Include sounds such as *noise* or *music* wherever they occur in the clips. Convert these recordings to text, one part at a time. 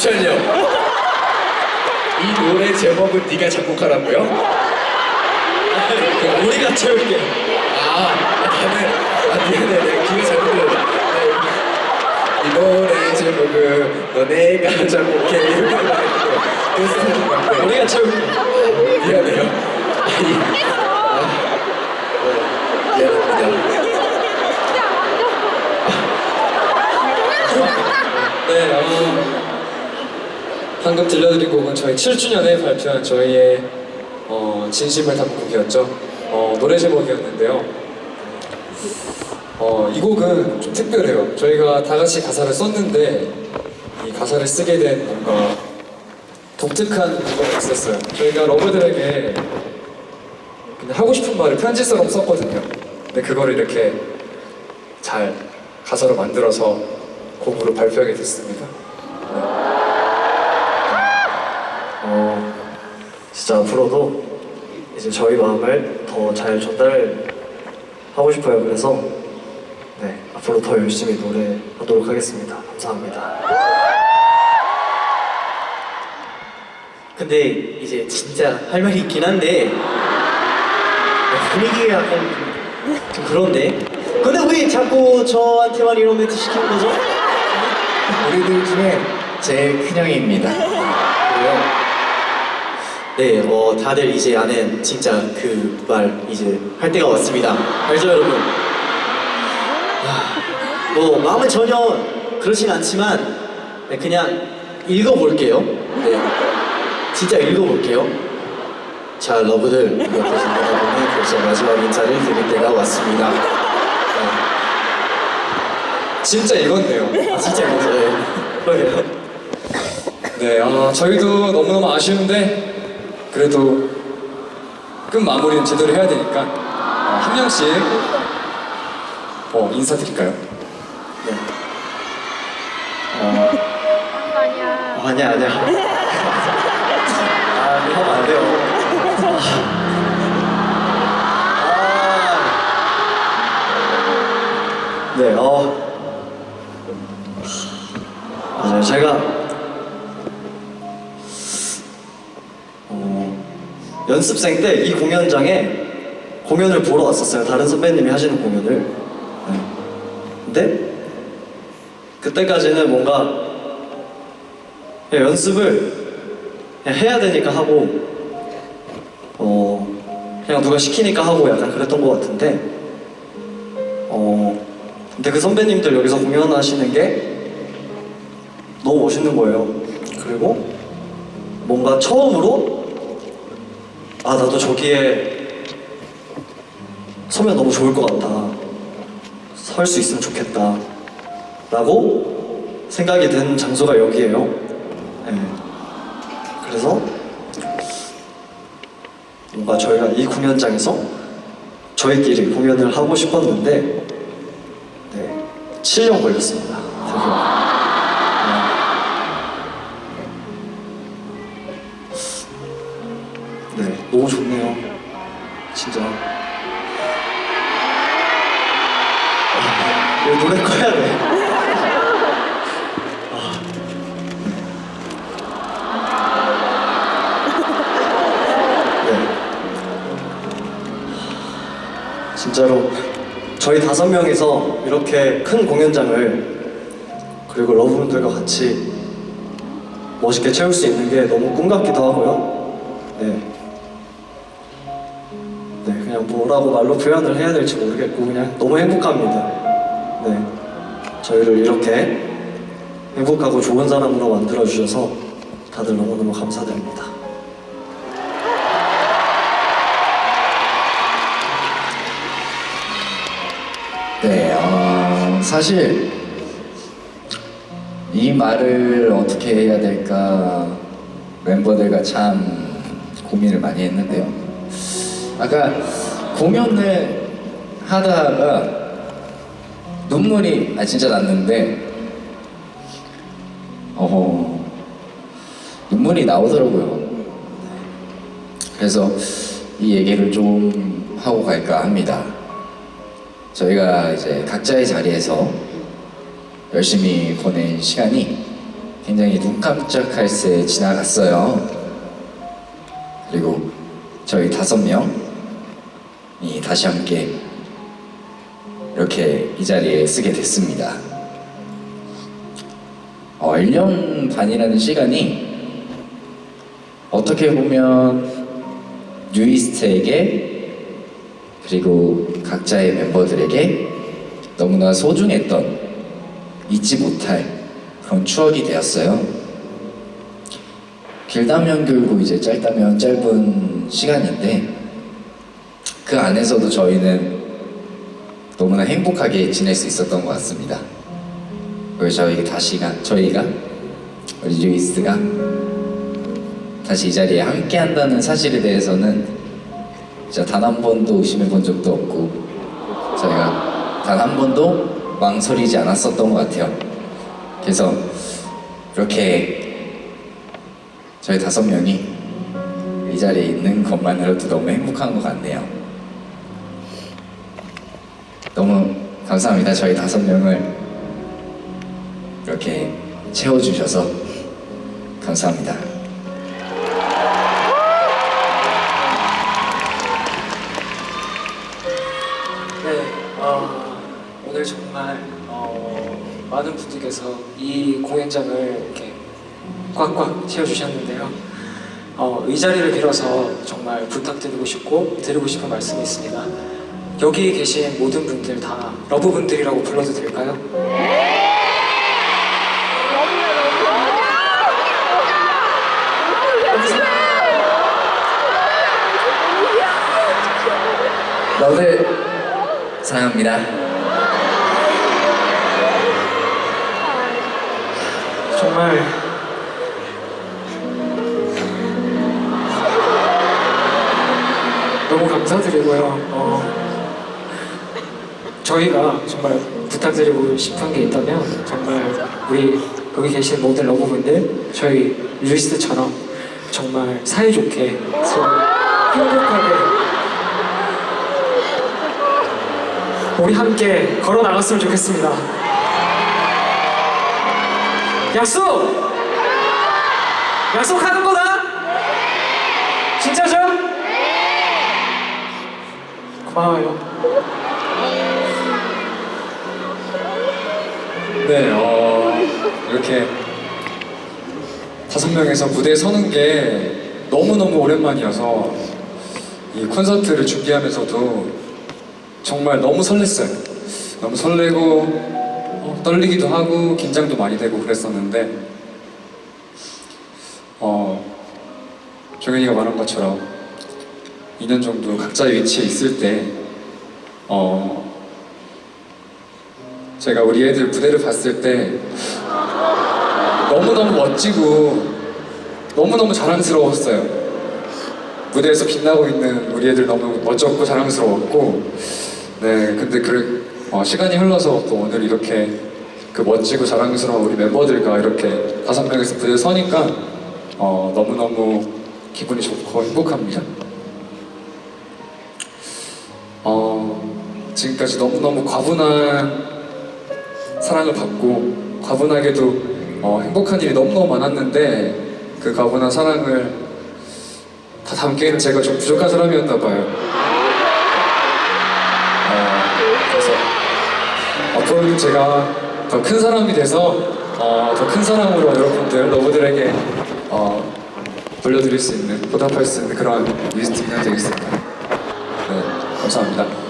잠시만요. 이 노래 제목은 네가 작곡하라고요? 그 우리가 채울게. 아, 나는 아 내가 귀가 잘못 들었네. 이 노래 제목은 너네가 작곡해 이렇게 말했고 그래서 하는 건데 우리가 채울게. 미안해요. 아니, 아, 어, 미안합니다. 네, 어, 방금 들려드린 곡은 저희 7주년에 발표한 저희의 어, 진심을 담은 곡이었죠. 어, 노래 제목이었는데요. 어, 이 곡은 좀 특별해요. 저희가 다 같이 가사를 썼는데 이 가사를 쓰게 된 뭔가 독특한 뭔가가 있었어요. 저희가 러브들에게 그냥 하고 싶은 말을 편지처럼 썼거든요. 근데 그거를 이렇게 잘 가사로 만들어서 곡으로 발표하게 됐습니다. 진짜 앞으로도 이제 저희 마음을 더 잘 전달하고 싶어요. 그래서 네, 앞으로 더 열심히 노래하도록 하겠습니다. 감사합니다. 근데 이제 진짜 할 말이 있긴 한데 분위기가 약간 좀- 좀 그런데 근데 왜 자꾸 저한테만 이런 멘트 시키는 거죠? 우리들 중에 제일 큰 형입니다. 네, 어, 다들 이제 아는 진짜 그 말 이제 할 때가 왔습니다. 알죠, 여러분? 아, 뭐 마음은 전혀 그렇진 않지만 네, 그냥 읽어볼게요. 네, 진짜 읽어볼게요. 자, 러브들 계신 여러분이 벌써 마지막 인사를 드릴 때가 왔습니다. 진짜 읽었네요. 네, 아, 진짜 읽었어요. 네, 아, 저희도 너무너무 아쉬운데 그래도 끝 마무리는 제대로 해야 되니까 어, 한 명씩 어, 인사드릴까요? 네. 어, 아니야, 아니야. *laughs* 아, 이거 하면 안 돼요. *laughs* 연습생 때 이 공연장에 공연을 보러 왔었어요. 다른 선배님이 하시는 공연을. 네. 근데 그때까지는 뭔가 연습을 해야 되니까 하고 어 그냥 누가 시키니까 하고 약간 그랬던 것 같은데 어 근데 그 선배님들 여기서 공연하시는 게 너무 멋있는 거예요. 그리고 뭔가 처음으로 아 나도 저기에 서면 너무 좋을 것 같다. 설 수 있으면 좋겠다. 라고 생각이 든 장소가 여기예요. 네. 그래서 뭔가 저희가 이 공연장에서 저희끼리 공연을 하고 싶었는데 네, 7년 걸렸습니다. 드디어. 네. 네, 너무 좋네요. 진짜. 아, 이거 노래 꺼야 돼. 네. 진짜로 저희 다섯 명이서 이렇게 큰 공연장을 그리고 러브분들과 같이 멋있게 채울 수 있는 게 너무 꿈 같기도 하고요. 네. 네, 뭐라고 말로 표현을 해야 될지 모르겠고 그냥 너무 행복합니다. 네. 저희를 이렇게 행복하고 좋은 사람으로 만들어 주셔서 다들 너무너무 감사드립니다. 네, 어, 사실 이 말을 어떻게 해야 될까 멤버들과 참 고민을 많이 했는데요. 아까 공연을 하다가 눈물이 아 진짜 났는데 어 눈물이 나오더라고요. 그래서 이 얘기를 좀 하고 갈까 합니다. 저희가 이제 각자의 자리에서 열심히 보낸 시간이 굉장히 눈 깜짝할 새 지나갔어요. 그리고 저희 다섯 명 이 다시 함께 이렇게 이 자리에 쓰게 됐습니다. 어, 1년 반이라는 시간이 어떻게 보면 뉴이스트에게 그리고 각자의 멤버들에게 너무나 소중했던 잊지 못할 그런 추억이 되었어요. 길다면 길고 이제 짧다면 짧은 시간인데 그 안에서도 저희는 너무나 행복하게 지낼 수 있었던 것 같습니다. 그리고 저희가 다시가 저희가 우리 뉴이스트가 다시 이 자리에 함께 한다는 사실에 대해서는 진짜 단 한 번도 의심해 본 적도 없고 저희가 단 한 번도 망설이지 않았었던 것 같아요. 그래서 이렇게 저희 다섯 명이 이 자리에 있는 것만으로도 너무 행복한 것 같네요. 너무 감사합니다. 저희 다섯 명을 이렇게 채워주셔서 감사합니다. 네, 어, 오늘 정말 어, 많은 분들께서 이 공연장을 이렇게 꽉꽉 채워주셨는데요. 어, 이 자리를 빌어서 정말 부탁드리고 싶고 드리고 싶은 말씀이 있습니다. 여기 계신 모든 분들 다 러브 분들이라고 불러도 될까요? 너를 사랑합니다. 정말 너무 감사드리고요. 어, 저희가 정말 부탁드리고 싶은 게 있다면 정말 우리 여기 계신 모든 러브분들 저희 루이스처럼 정말 사이좋게 서로 행복하게 우리 함께 걸어 나갔으면 좋겠습니다. 약속! 약속하는 거다? 진짜죠? 고마워요. 네, 어, 이렇게 다섯 명에서 무대에 서는 게 너무너무 오랜만이어서 이 콘서트를 준비하면서도 정말 너무 설렜어요. 너무 설레고 어, 떨리기도 하고 긴장도 많이 되고 그랬었는데 어, 종현이가 말한 것처럼 2년 정도 각자의 위치에 있을 때 어, 제가 우리 애들 무대를 봤을 때 너무너무 멋지고 너무너무 자랑스러웠어요. 무대에서 빛나고 있는 우리 애들 너무 멋졌고 자랑스러웠고 네 근데 그 어, 시간이 흘러서 또 오늘 이렇게 그 멋지고 자랑스러운 우리 멤버들과 이렇게 다섯 명이서 무대에 서니까 어, 너무너무 기분이 좋고 행복합니다. 어, 지금까지 너무너무 과분한 사랑을 받고 과분하게도 어, 행복한 일이 너무너무 많았는데 그 과분한 사랑을 다 담기에는 제가 좀 부족한 사람이었나 봐요. 어, 그래서 앞으로는 제가 더 큰 사람이 돼서 어, 더 큰 사랑으로 여러분들 러브들에게 어, 돌려드릴 수 있는 보답할 수 있는 그런 리스트가 되겠습니다. 네, 감사합니다.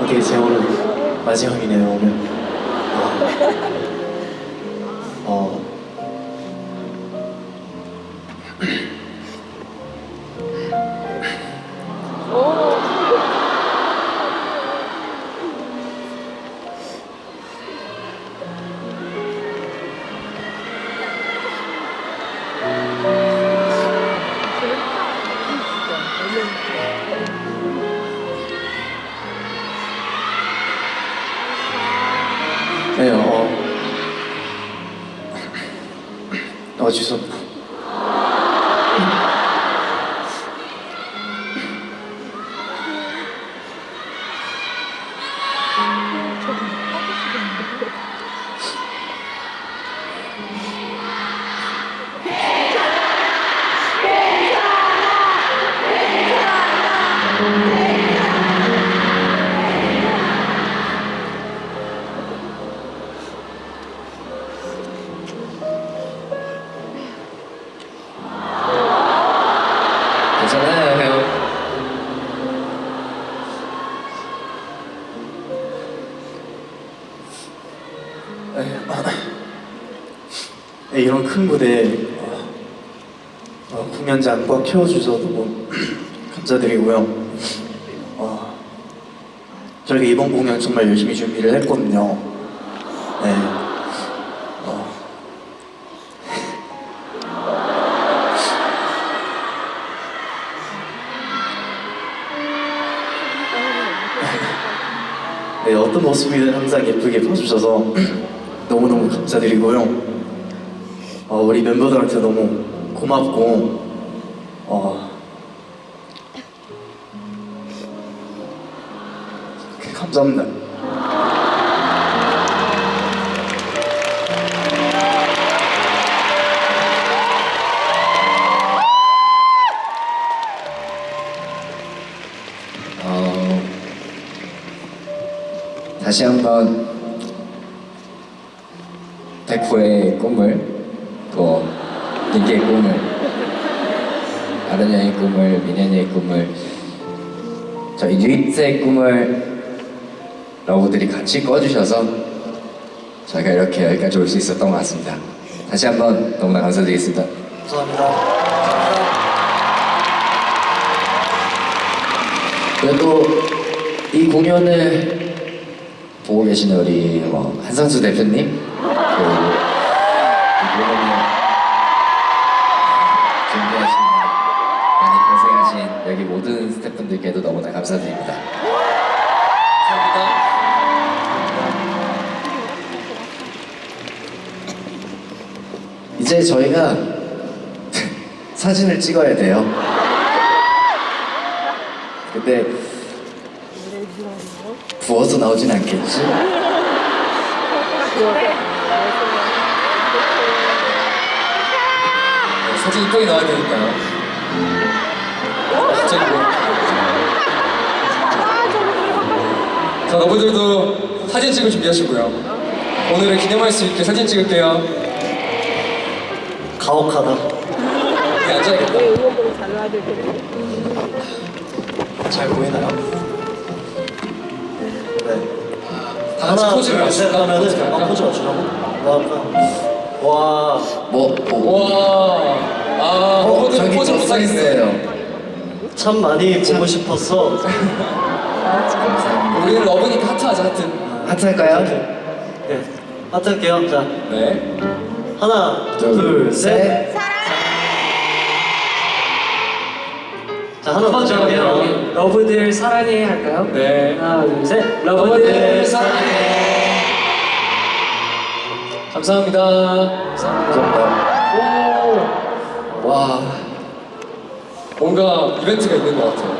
어떻게 제 오늘 마지막이네요 오늘. 어. 네, *clears throat* 네, 이런 큰 무대 어, 어, 공연장 꽉 채워주셔서 너무 감사드리고요. 어, 저희가 이번 공연 정말 열심히 준비를 했거든요. 네. 어, *laughs* 네, 어떤 모습이든 항상 예쁘게 봐주셔서 *clears throat* 너무너무 감사드리고요. 어, 우리 멤버들한테 너무 고맙고 어, 감사합니다. 어, 다시 한번 백호의 꿈을 또 닉의 꿈을 아르냐의 꿈을 미네니의 꿈을 저희 뉴이트의 꿈을 러브들이 같이 꿔주셔서 저희가 이렇게 여기까지 올 수 있었던 것 같습니다. 다시 한번 너무나 감사드리겠습니다. 감사합니다. 그래도 이 공연을 보고 계시는 우리 뭐 한상수 대표님 그리고 이 공연을 여기 모든 스태프분들께도 너무나 감사드립니다. 이제 저희가 *laughs* 사진을 찍어야 돼요. 근데 부어서 나오진 않겠지? 네, 사진 이쁘게 나와야 되니까요. 갑자기 뭐. 자, 여러분들도 사진 찍을 준비하시고요. 오늘을 기념할 수 있게 사진 찍을게요. 가혹하다. 여기 앉아야겠다. 의욕으로 잘 나와야 될 텐데. 잘 보이나요? 네. 다 같이 포즈를 맞출까? 하면은 할까? 아, 포즈 맞추라고? 뭐 할까? 와, 뭐, 뭐 와, 아, 어, 저기 포즈 또. 써있어요. 참 많이 보고 싶었어. 우리는 러브니까 하트 하자, 하트. 하트 할까요? 네. 하트 할게요. 자, 네. 하나, 둘, 둘, 셋. 셋. 자, 하나 먼저 할게요. 러브들 사랑해 할까요? 네. 하나 둘 셋. 러브들 사랑해. 감사합니다. 감사합니다. 오, 와, 뭔가 이벤트가 있는 것 같아요.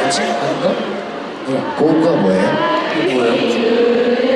뭐지? 아닌가? 뭐야? 그거가 뭐예요? 이게 뭐예요?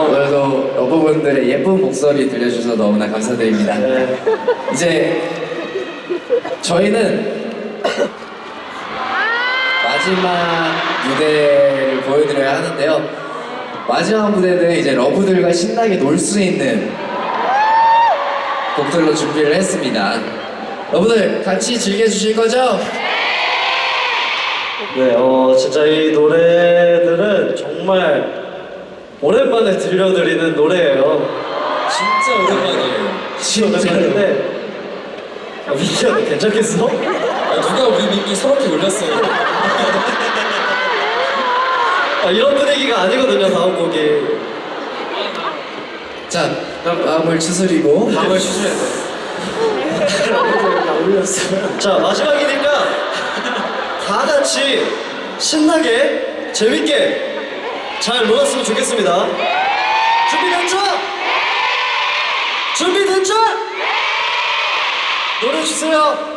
오늘도 러브분들의 예쁜 목소리 들려주셔서 너무나 감사드립니다. 네. 이제 저희는 마지막 무대를 보여드려야 하는데요. 마지막 무대는 이제 러브들과 신나게 놀 수 있는 곡들로 준비를 했습니다. 러브들 같이 즐겨주실 거죠? 네, 어, 진짜 이 노래들은 정말 오랜만에 들려드리는 노래예요. 진짜 오랜만이에요. 진짜 오랜만인데. 아, 민기야, 너 괜찮겠어? 아, 누가 우리 민기 서럽게 놀렸어요. 아, 이런 분위기가 아니거든요, 다음 곡이. 자, 마음을 추스리고 마음을 *laughs* 추스려야 돼. *laughs* 자, 마지막이니까 다 같이 신나게, 재밌게 잘 놀았으면 좋겠습니다. 준비됐죠? 준비됐죠? 노래 주세요. 우!